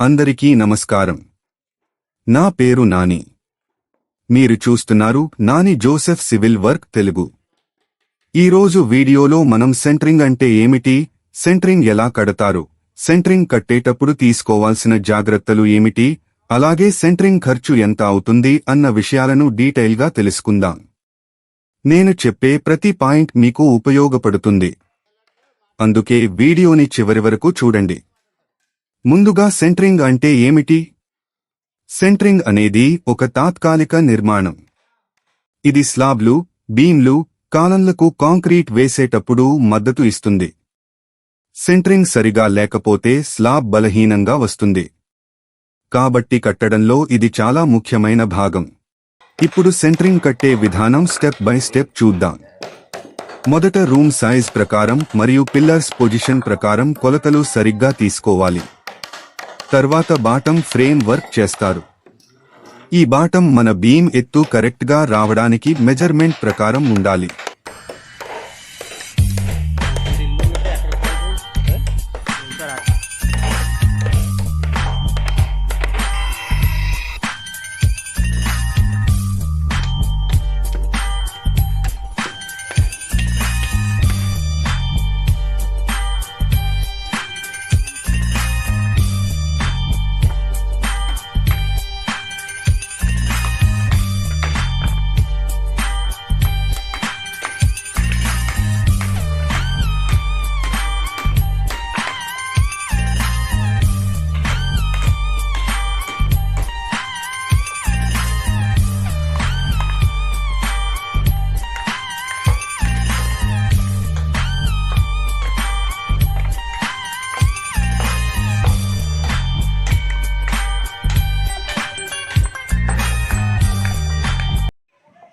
అందరికీ నమస్కారం. నా పేరు నాని. మీరు చూస్తున్నారు నాని జోసెఫ్ సివిల్ వర్క్ తెలుగు. ఈరోజు వీడియోలో మనం సెంట్రింగ్ అంటే ఏమిటి? సెంట్రింగ్ ఎలా కడతారు? సెంట్రింగ్ కట్టేటప్పుడు తీసుకోవాల్సిన జాగ్రత్తలు ఏమిటి? అలాగే సెంట్రింగ్ ఖర్చు ఎంత అవుతుంది అన్న విషయాలను డీటెయిల్గా తెలుసుకుందాం. నేను చెప్పే ప్రతి పాయింట్ మీకు ఉపయోగపడుతుంది. అందుకే వీడియోని చివరి వరకు చూడండి. ముందుగా సెంట్రింగ్ అంటే ఏమిటి? సెంట్రింగ్ అనేది ఒక తాత్కాలిక నిర్మాణం. ఇది స్లాబ్లు బీమ్లు కాలన్లకు కాంక్రీట్ వేసేటప్పుడు మద్దతు ఇస్తుంది. సెంట్రింగ్ సరిగా లేకపోతే స్లాబ్ బలహీనంగా వస్తుంది. కాబట్టి కట్టడంలో ఇది చాలా ముఖ్యమైన భాగం. ఇప్పుడు సెంట్రింగ్ కట్టే విధానం స్టెప్ బై స్టెప్ చూద్దాం. మొదట రూమ్ సైజ్ ప్రకారం మరియు పిల్లర్స్ పొజిషన్ ప్రకారం కొలతలు సరిగ్గా తీసుకోవాలి. తర్వాత బాటం ఫ్రేమ్ వర్క్ చేస్తారు. ఈ బాటం మన బీమ్ ఎత్తు కరెక్ట్గా రావడానికి మెజర్మెంట్ ప్రకారం ఉండాలి.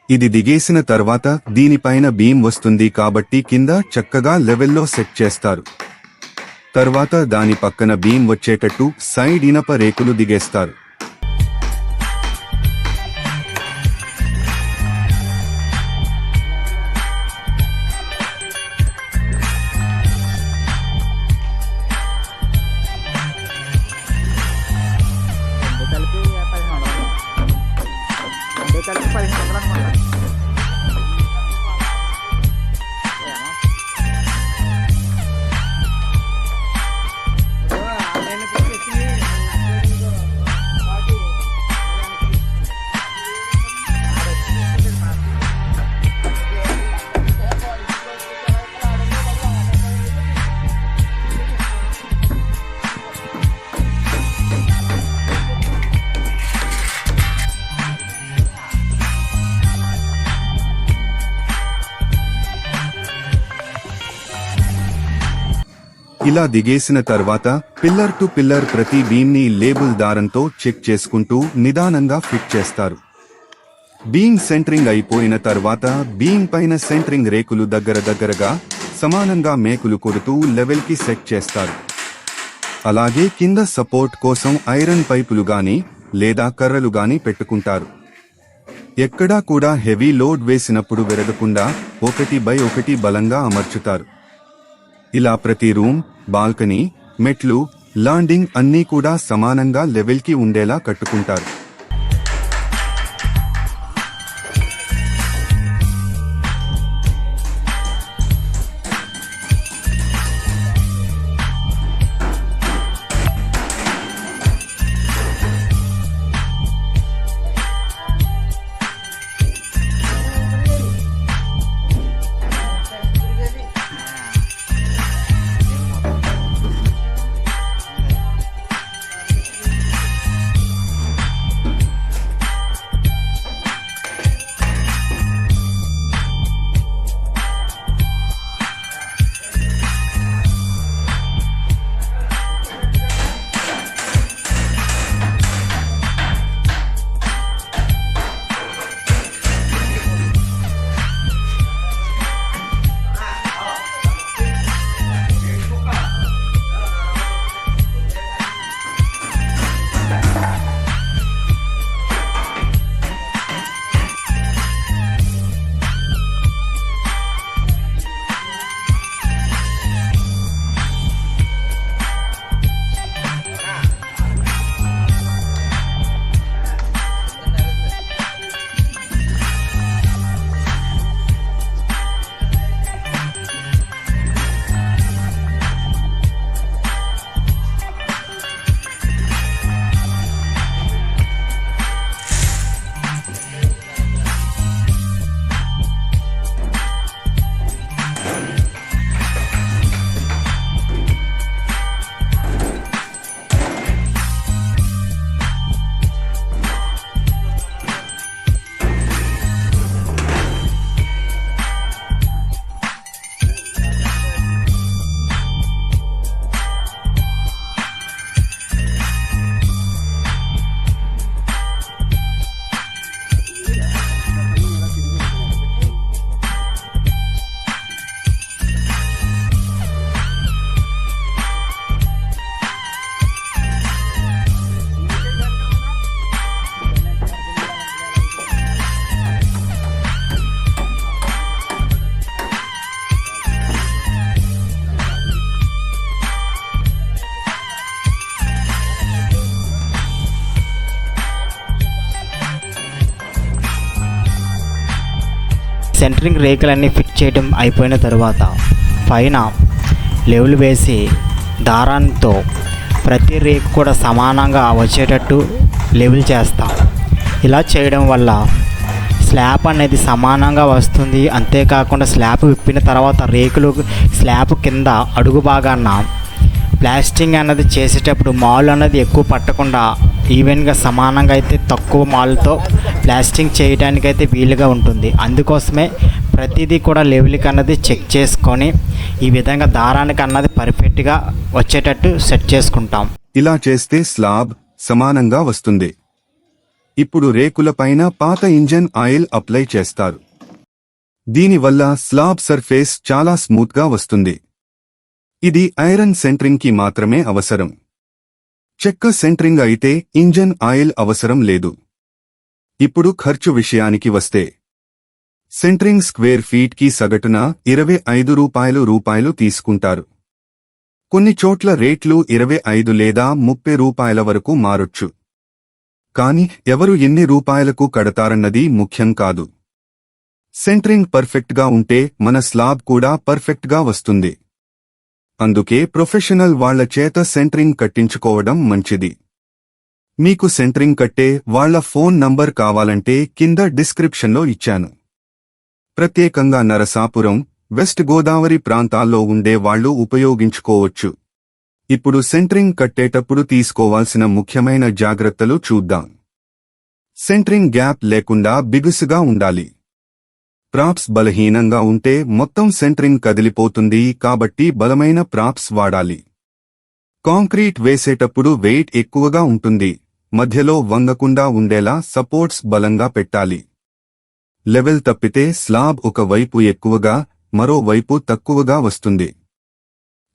ఇది దిగేసిన తర్వాత దీనిపైన బీమ్ వస్తుంది కాబట్టి కింద చక్కగా లెవెల్లో సెట్ చేస్తారు. తర్వాత దాని పక్కన బీమ్ వచ్చేటట్టు సైడ్ ఇనప రేకులు దిగేస్తారు. ఇలా దిగేసిన తర్వాత పిల్లర్ టు పిల్లర్ ప్రతి బీమ్ని లేబుల్ దారంతో చెక్ చేసుకుంటూ నిదానంగా ఫిట్ చేస్తారు. బీమ్ సెంట్రింగ్ అయిపోయిన తర్వాత బీమ్ పైన సెంట్రింగ్ రేకులు దగ్గర దగ్గరగా సమానంగా మేకులు కొడుతూ లెవెల్కి సెట్ చేస్తారు. అలాగే కింద సపోర్ట్ కోసం ఐరన్ పైపులు గాని లేదా కర్రలు గాని పెట్టుకుంటారు. ఎక్కడా కూడా హెవీ లోడ్ వేసినప్పుడు విరగకుండా ఒకటి బై ఒకటి బలంగా అమర్చుతారు. ఇలా ప్రతి రూమ్ బాల్కనీ మెట్లు లాండింగ్ అన్నీ కూడా సమానంగా లెవెల్కి ఉండేలా కట్టుకుంటారు. సెంటరింగ్ రేకులన్నీ ఫిట్ చేయడం అయిపోయిన తర్వాత పైన లెవెల్ వేసి దారాంతో ప్రతి రేకు కూడా సమానంగా వచ్చేటట్టు లెవెల్ చేస్తాం. ఇలా చేయడం వల్ల స్లాబ్ అనేది సమానంగా వస్తుంది. అంతేకాకుండా స్లాబ్ విప్పిన తర్వాత రేకులు స్లాబ్ కింద అడుగు భాగాన ప్లాస్టింగ్ అన్నది చేసేటప్పుడు మాల్ అన్నది ఎక్కువ పట్టకుండా ఈవెన్గా సమానంగా అయితే తక్కువ మాల్తో ప్లాస్టింగ్ చేయడానికైతే వీలుగా ఉంటుంది. అందుకోసమే ప్రతిదీ కూడా లెవెల్కి అన్నది చెక్ చేసుకొని ఈ విధంగా దారానికి అన్నది పర్ఫెక్ట్గా వచ్చేటట్టు సెట్ చేసుకుంటాం. ఇలా చేస్తే స్లాబ్ సమానంగా వస్తుంది. ఇప్పుడు రేకుల పైన పాత ఇంజన్ ఆయిల్ అప్లై చేస్తారు. దీనివల్ల స్లాబ్ సర్ఫేస్ చాలా స్మూత్గా వస్తుంది. ఇది ఐరన్ సెంట్రింగ్కి మాత్రమే అవసరం. చెక్క సెంట్రింగ్ అయితే ఇంజన్ ఆయిల్ అవసరం లేదు. ఇప్పుడు ఖర్చు విషయానికి వస్తే సెంట్రింగ్ స్క్వేర్ ఫీట్కి సగటున ఇరవై ఐదు రూపాయలు రూపాయలు తీసుకుంటారు. కొన్ని చోట్ల రేట్లు ఇరవై ఐదు లేదా ముప్పై రూపాయల వరకు మారొచ్చు. కాని ఎవరు ఎన్ని రూపాయలకు కడతారన్నది ముఖ్యం కాదు. సెంట్రింగ్ పర్ఫెక్ట్గా ఉంటే మన స్లాబ్ కూడా పర్ఫెక్ట్గా వస్తుంది. అందుకే ప్రొఫెషనల్ వాళ్ళ చేత సెంట్రింగ్ కట్టించుకోవడం మంచిది. మీకు సెంట్రింగ్ కట్టే వాళ్ళ ఫోన్ నంబర్ కావాలంటే కింద డిస్క్రిప్షన్లో ఇచ్చాను. ప్రత్యేకంగా నరసాపురం వెస్ట్ గోదావరి ప్రాంతాల్లో ఉండే వాళ్ళు ఉపయోగించుకోవచ్చు. ఇప్పుడు సెంట్రింగ్ కట్టేటప్పుడు తీసుకోవాల్సిన ముఖ్యమైన జాగ్రత్తలు చూద్దాం. సెంట్రింగ్ గ్యాప్ లేకుండా బిగుసుగా ఉండాలి. ప్రాప్స్ బలహీనంగా ఉంటే మొత్తం సెంట్రింగ్ కదిలిపోతుంది కాబట్టి బలమైన ప్రాప్స్ వాడాలి. కాంక్రీట్ వేసేటప్పుడు వెయిట్ ఎక్కువగా ఉంటుంది. మధ్యలో వంగకుండా ఉండేలా సపోర్ట్స్ బలంగా పెట్టాలి. లెవెల్ తప్పితే స్లాబ్ ఒక వైపు ఎక్కువగా మరోవైపు తక్కువగా వస్తుంది.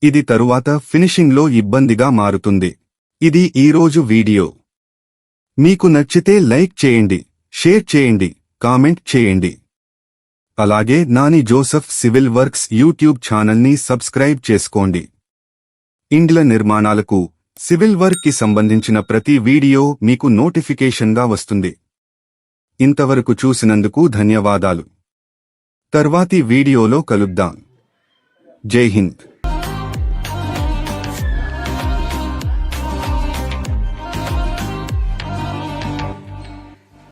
ఇది తరువాత ఫినిషింగ్లో ఇబ్బందిగా మారుతుంది. ఇది ఈరోజు వీడియో. మీకు నచ్చితే లైక్ చేయండి షేర్ చేయండి కామెంట్ చేయండి. అలాగే Nani Joseph civil works YouTube ఛానల్ని సబ్స్క్రైబ్ చేసుకోండి. ఇండ్ల నిర్మాణాలకు సివిల్ వర్క్కి సంబంధించిన ప్రతి వీడియో మీకు నోటిఫికేషన్గా వస్తుంది. ఇంతవరకు చూసినందుకు ధన్యవాదాలు. తర్వాతి వీడియోలో కలుద్దాం. జై హింద్.